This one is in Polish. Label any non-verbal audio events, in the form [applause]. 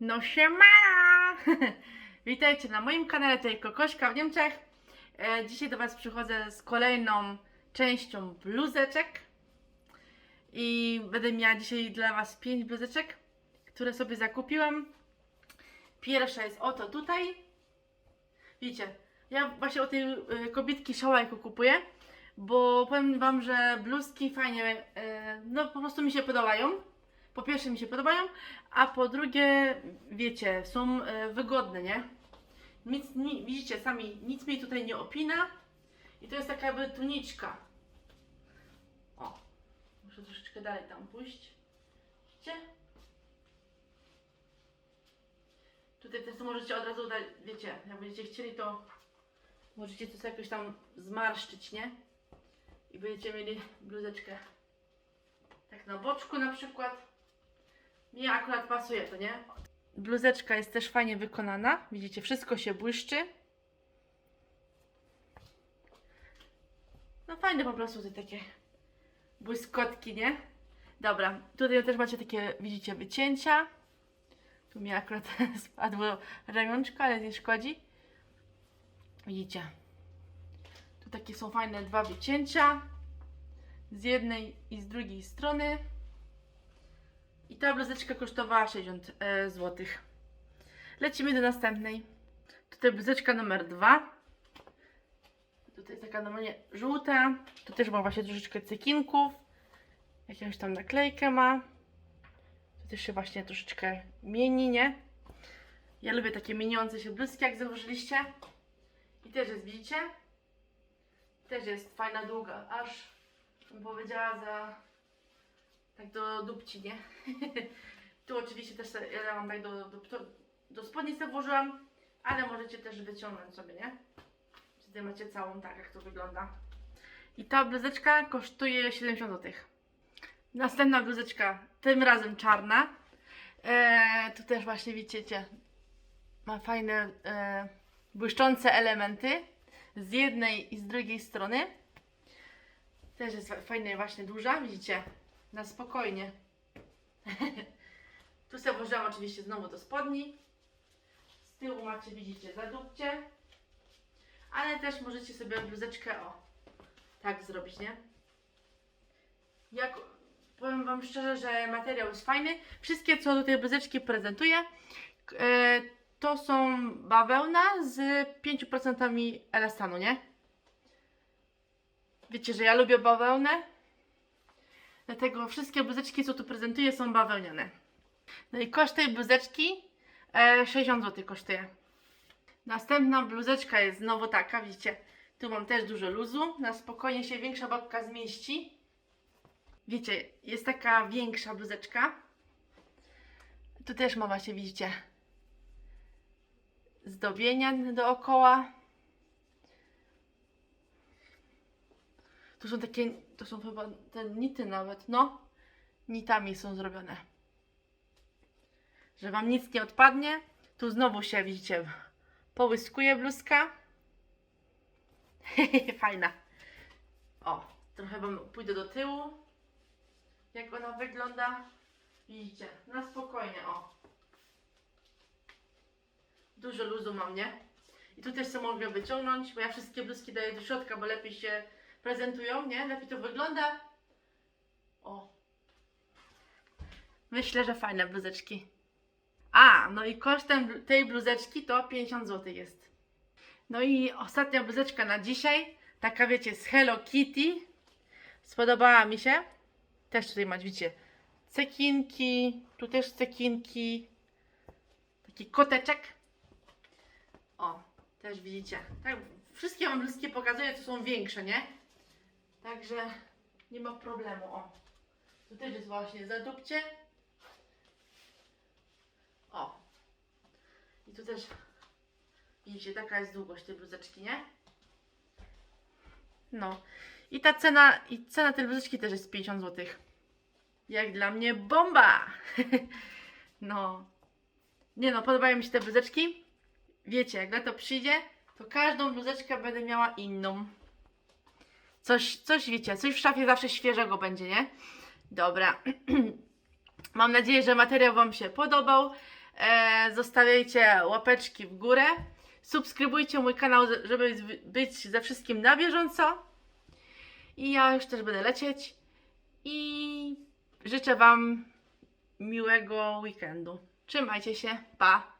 No siemana! [laughs] Witajcie na moim kanale, tutaj Kokośka w Niemczech. E, dzisiaj do Was przychodzę z kolejną częścią bluzeczek. I będę miała dzisiaj dla Was pięć bluzeczek, które sobie zakupiłam. Pierwsza jest oto tutaj. Widzicie, ja właśnie o tej y, kobietki szałajku kupuję, bo powiem Wam, że bluzki fajnie, e, no po prostu mi się podobają. Po pierwsze mi się podobają, a po drugie, wiecie, są e, wygodne, nie? Nic, ni, widzicie sami, nic mi tutaj nie opina i to jest taka jakby tuniczka. O, muszę troszeczkę dalej tam pójść. Widzicie? Tutaj też możecie od razu dać, wiecie, jak będziecie chcieli to możecie to jakoś tam zmarszczyć, nie? I będziecie mieli bluzeczkę tak na boczku na przykład. Mi akurat pasuje to, nie? Bluzeczka jest też fajnie wykonana. Widzicie, wszystko się błyszczy. No fajne po prostu te takie błyskotki, nie? Dobra, tutaj też macie takie, widzicie, wycięcia. Tu mi akurat [laughs] spadło ramionczko, ale nie szkodzi. Widzicie. Tu takie są fajne dwa wycięcia. Z jednej i z drugiej strony. I ta bluzeczka kosztowała 60 e, zł. Lecimy do następnej. Tutaj bluzeczka numer 2. Tutaj jest taka normalnie żółta. Tu też ma właśnie troszeczkę cekinków. Jakąś tam naklejkę ma. Tu też się właśnie troszeczkę mieni, nie? Ja lubię takie mieniące się bluzki, jak zauważyliście. I też jest, widzicie? Też jest fajna, długa. Aż bym powiedziała za tak do dupci, nie? [laughs] tu oczywiście też ja mam tak do, do, do, spodni sobie włożyłam, ale możecie też wyciągnąć sobie, nie? Wtedy macie całą tak, jak to wygląda. I ta bluzeczka kosztuje 70 zł. Następna bluzeczka, tym razem czarna. Eee, tu też właśnie widzicie, ma fajne e, błyszczące elementy z jednej i z drugiej strony. Też jest fa- fajna właśnie duża, widzicie? Na spokojnie. tu sobie włożyłam oczywiście znowu do spodni. Z tyłu macie, widzicie, zadupcie. Ale też możecie sobie bluzeczkę, o, tak zrobić, nie? Jak, powiem Wam szczerze, że materiał jest fajny. Wszystkie, co do tej bluzeczki prezentuję, e, to są bawełna z 5% elastanu, nie? Wiecie, że ja lubię bawełnę. Dlatego wszystkie bluzeczki, co tu prezentuję, są bawełniane. No i koszt tej bluzeczki e, 60 zł kosztuje. Następna bluzeczka jest znowu taka, widzicie. Tu mam też dużo luzu. Na spokojnie się większa babka zmieści. Wiecie, jest taka większa bluzeczka. Tu też ma właśnie, widzicie, zdobienia dookoła. Tu są takie, to są chyba te nity nawet, no. Nitami są zrobione. Że Wam nic nie odpadnie. Tu znowu się, widzicie, połyskuje bluzka. [laughs] Fajna. O, trochę Wam pójdę do tyłu. Jak ona wygląda. Widzicie, na spokojnie, o. Dużo luzu mam, nie? I tu też sobie mogę wyciągnąć, bo ja wszystkie bluzki daję do środka, bo lepiej się prezentują, nie? Lepiej to wygląda. O. Myślę, że fajne bluzeczki. A, no i kosztem tej bluzeczki to 50 zł jest. No i ostatnia bluzeczka na dzisiaj. Taka wiecie, z Hello Kitty. Spodobała mi się. Też tutaj macie, widzicie, cekinki. Tu też cekinki. Taki koteczek. O, też widzicie. Tak, wszystkie wam bluzki pokazuję, to są większe, nie? Także nie ma problemu. O, tu też jest właśnie zadupcie. O. I tu też widzicie, taka jest długość tej bluzeczki, nie? No. I ta cena, i cena tej bluzeczki też jest 50 zł. Jak dla mnie bomba! [laughs] no. Nie no, podobają mi się te bluzeczki. Wiecie, jak lato przyjdzie, to każdą bluzeczkę będę miała inną. Coś, coś wiecie, coś w szafie zawsze świeżego będzie, nie? Dobra. [clears throat] Mam nadzieję, że materiał Wam się podobał. E, zostawiajcie łapeczki w górę. Subskrybujcie mój kanał, żeby być ze wszystkim na bieżąco. I ja już też będę lecieć. I życzę Wam miłego weekendu. Trzymajcie się. Pa!